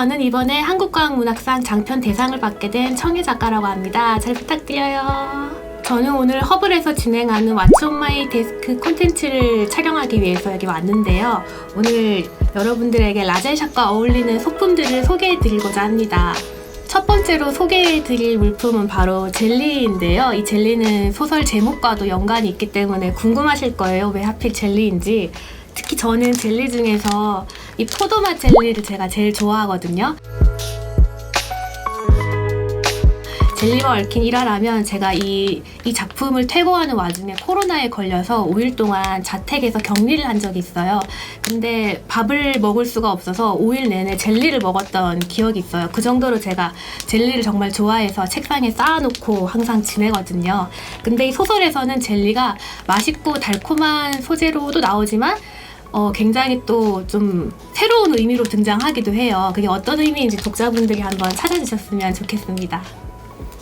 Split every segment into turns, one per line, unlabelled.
저는 이번에 한국과학문학상 장편 대상을 받게 된 청해 작가라고 합니다. 잘 부탁드려요. 저는 오늘 허블에서 진행하는 왓츠 온 마이 데스크 콘텐츠를 촬영하기 위해서 여기 왔는데요. 오늘 여러분들에게 라젤샷과 어울리는 소품들을 소개해 드리고자 합니다. 첫 번째로 소개해 드릴 물품은 바로 젤리인데요. 이 젤리는 소설 제목과도 연관이 있기 때문에 궁금하실 거예요. 왜 하필 젤리인지. 특히 저는 젤리 중에서 이 포도맛 젤리를 제가 제일 좋아하거든요. 젤리와 얽힌 일화라면 제가 이, 이 작품을 퇴고하는 와중에 코로나에 걸려서 5일 동안 자택에서 격리를 한 적이 있어요. 근데 밥을 먹을 수가 없어서 5일 내내 젤리를 먹었던 기억이 있어요. 그 정도로 제가 젤리를 정말 좋아해서 책상에 쌓아놓고 항상 지내거든요. 근데 이 소설에서는 젤리가 맛있고 달콤한 소재로도 나오지만 어, 굉장히 또 좀 새로운 의미로 등장하기도 해요. 그게 어떤 의미인지 독자분들이 한번 찾아주셨으면 좋겠습니다.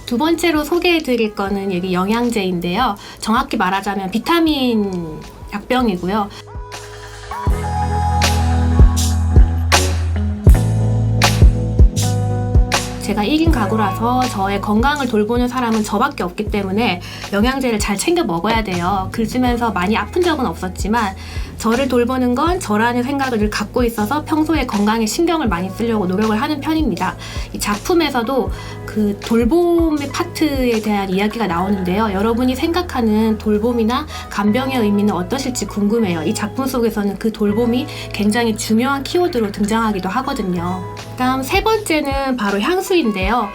두 번째로 소개해 드릴 거는 여기 영양제인데요. 정확히 말하자면 비타민 약병이고요. 제가 1인 가구라서 저의 건강을 돌보는 사람은 저밖에 없기 때문에 영양제를 잘 챙겨 먹어야 돼요. 글 쓰면서 많이 아픈 적은 없었지만 저를 돌보는 건 저라는 생각을 늘 갖고 있어서 평소에 건강에 신경을 많이 쓰려고 노력을 하는 편입니다. 이 작품에서도 그 돌봄의 파트에 대한 이야기가 나오는데요. 여러분이 생각하는 돌봄이나 간병의 의미는 어떠실지 궁금해요. 이 작품 속에서는 그 돌봄이 굉장히 중요한 키워드로 등장하기도 하거든요. 다음 세 번째는 바로 향수 인데요.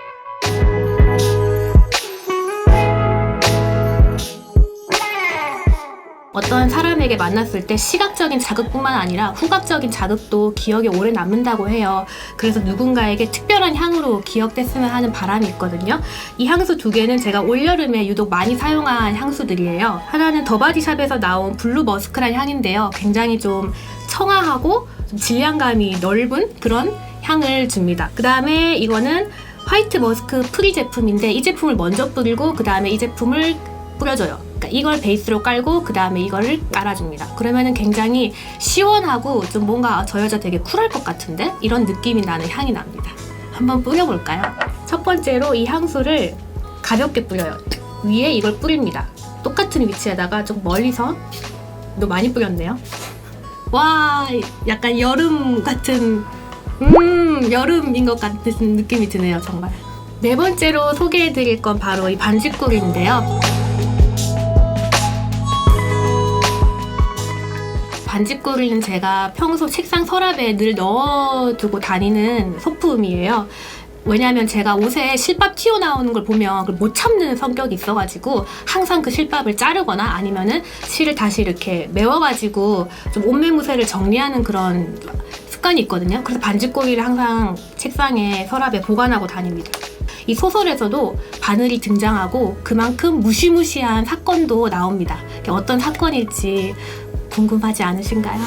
어떤 사람에게 만났을 때 시각적인 자극뿐만 아니라 후각적인 자극도 기억에 오래 남는다고 해요. 그래서 누군가에게 특별한 향으로 기억됐으면 하는 바람이 있거든요. 이 향수 두 개는 제가 올여름에 유독 많이 사용한 향수들이에요. 하나는 더바디샵에서 나온 블루 머스크란 향인데요. 굉장히 좀 청아하고 좀 질량감이 넓은 그런 향을 줍니다. 그 다음에 이거는 화이트 머스크 프리 제품인데 이 제품을 먼저 뿌리고 그 다음에 이 제품을 뿌려줘요. 그러니까 이걸 베이스로 깔고 그 다음에 이거를 깔아줍니다. 그러면은 굉장히 시원하고 좀 뭔가 저 여자 되게 쿨할 것 같은데 이런 느낌이 나는 향이 납니다. 한번 뿌려볼까요? 첫 번째로 이 향수를 가볍게 뿌려요. 위에 이걸 뿌립니다. 똑같은 위치에다가 좀 멀리서 너 많이 뿌렸네요. 와, 약간 여름 같은 음, 여름인 것 같은 느낌이 드네요, 정말. 네 번째로 소개해드릴 건 바로 이 반지꿀인데요. 반지꿀은 제가 평소 책상 서랍에 늘 넣어두고 다니는 소품이에요. 왜냐하면 제가 옷에 실밥 튀어나오는 걸 보면 못 참는 성격이 있어가지고 항상 그 실밥을 자르거나 아니면은 실을 다시 이렇게 메워가지고 좀 옷매무새를 정리하는 그런 습관이 있거든요. 그래서 반지꼬리를 항상 책상에 서랍에 보관하고 다닙니다. 이 소설에서도 바늘이 등장하고 그만큼 무시무시한 사건도 나옵니다. 어떤 사건일지 궁금하지 않으신가요?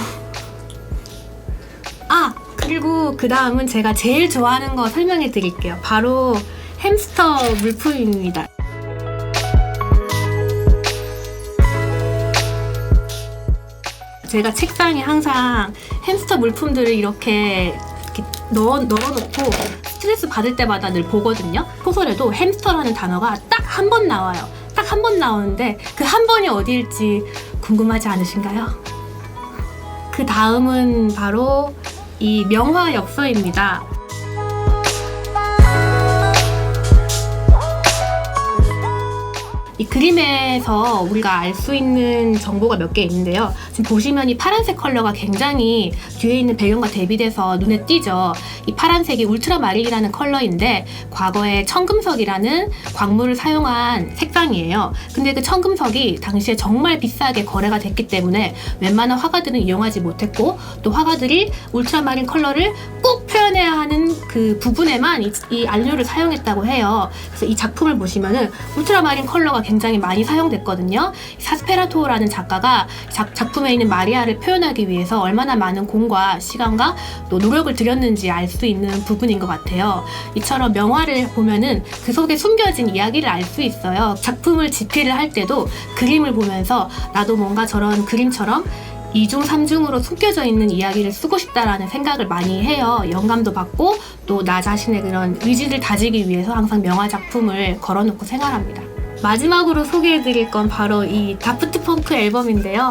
아! 그리고 그 다음은 제가 제일 좋아하는 거 설명해 드릴게요. 바로 햄스터 물품입니다. 제가 책상에 항상 햄스터 물품들을 이렇게, 넣어, 넣어놓고 스트레스 받을 때마다 늘 보거든요. 소설에도 햄스터라는 단어가 딱 한 번 나와요. 딱 한 번 나오는데 그 한 번이 어디일지 궁금하지 않으신가요? 그 다음은 바로 이 명화 엽서입니다. 이 그림에서 우리가 알 수 있는 정보가 몇 개 있는데요. 지금 보시면 이 파란색 컬러가 굉장히 뒤에 있는 배경과 대비돼서 눈에 띄죠. 이 파란색이 울트라마린이라는 컬러인데 과거에 청금석이라는 광물을 사용한 색상이에요. 근데 그 청금석이 당시에 정말 비싸게 거래가 됐기 때문에 웬만한 화가들은 이용하지 못했고 또 화가들이 울트라마린 컬러를 꼭 표현해야 하는 그 부분에만 이, 이 안료를 사용했다고 해요. 그래서 이 작품을 보시면은 울트라마린 컬러가 굉장히 많이 사용됐거든요. 사스페라토라는 작가가 작, 작품에 있는 마리아를 표현하기 위해서 얼마나 많은 공과 시간과 또 노력을 들였는지 알 수 있는 부분인 것 같아요. 이처럼 명화를 보면은 그 속에 숨겨진 이야기를 알 수 있어요. 작품을 집필을 할 때도 그림을 보면서 나도 뭔가 저런 그림처럼 이중삼중으로 숨겨져 있는 이야기를 쓰고 싶다라는 생각을 많이 해요. 영감도 받고 또 나 자신의 그런 의지를 다지기 위해서 항상 명화 작품을 걸어놓고 생활합니다. 마지막으로 소개해드릴 건 바로 이 다프트 펑크 앨범인데요.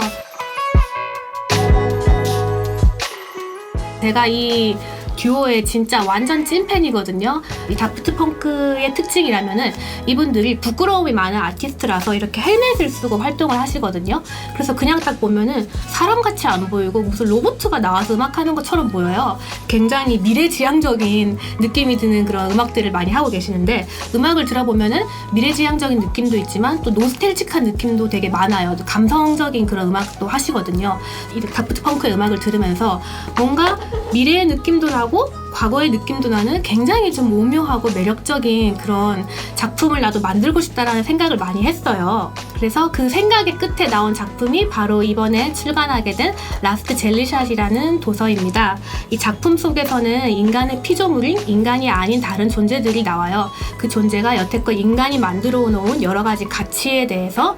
제가 이 듀오의 진짜 완전 찐팬이거든요. 이 다프트 펑크의 특징이라면은 이분들이 부끄러움이 많은 아티스트라서 이렇게 헬멧을 쓰고 활동을 하시거든요. 그래서 그냥 딱 보면은 사람 같이 안 보이고 무슨 로봇가 나와서 음악하는 것처럼 보여요. 굉장히 미래지향적인 느낌이 드는 그런 음악들을 많이 하고 계시는데 음악을 들어보면은 미래지향적인 느낌도 있지만 또 노스텔직한 느낌도 되게 많아요. 감성적인 그런 음악도 하시거든요. 이 다프트 펑크의 음악을 들으면서 뭔가 미래의 느낌도 나고 과거의 느낌도 나는 굉장히 좀 오묘하고 매력적인 그런 작품을 나도 만들고 싶다라는 생각을 많이 했어요. 그래서 그 생각의 끝에 나온 작품이 바로 이번에 출간하게 된 라스트 젤리샷이라는 도서입니다. 이 작품 속에서는 인간의 피조물인 인간이 아닌 다른 존재들이 나와요. 그 존재가 여태껏 인간이 만들어 놓은 여러 가지 가치에 대해서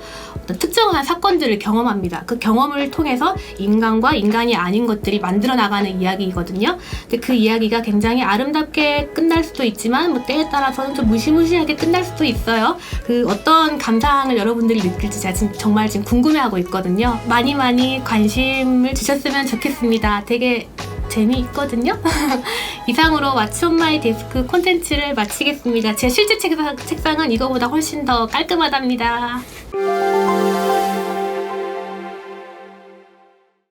특정한 사건들을 경험합니다. 그 경험을 통해서 인간과 인간이 아닌 것들이 만들어 나가는 이야기이거든요. 근데 그 이야기가 굉장히 아름답게 끝날 수도 있지만 뭐 때에 따라서는 좀 무시무시하게 끝날 수도 있어요. 그 어떤 감상을 여러분들이 느낄지 정말 지금 궁금해하고 있거든요. 많이 많이 관심을 주셨으면 좋겠습니다. 되게 재미있거든요. 이상으로 왓츠 온 마이 데스크 콘텐츠를 마치겠습니다. 제 실제 책상, 책상은 이거보다 훨씬 더 깔끔하답니다.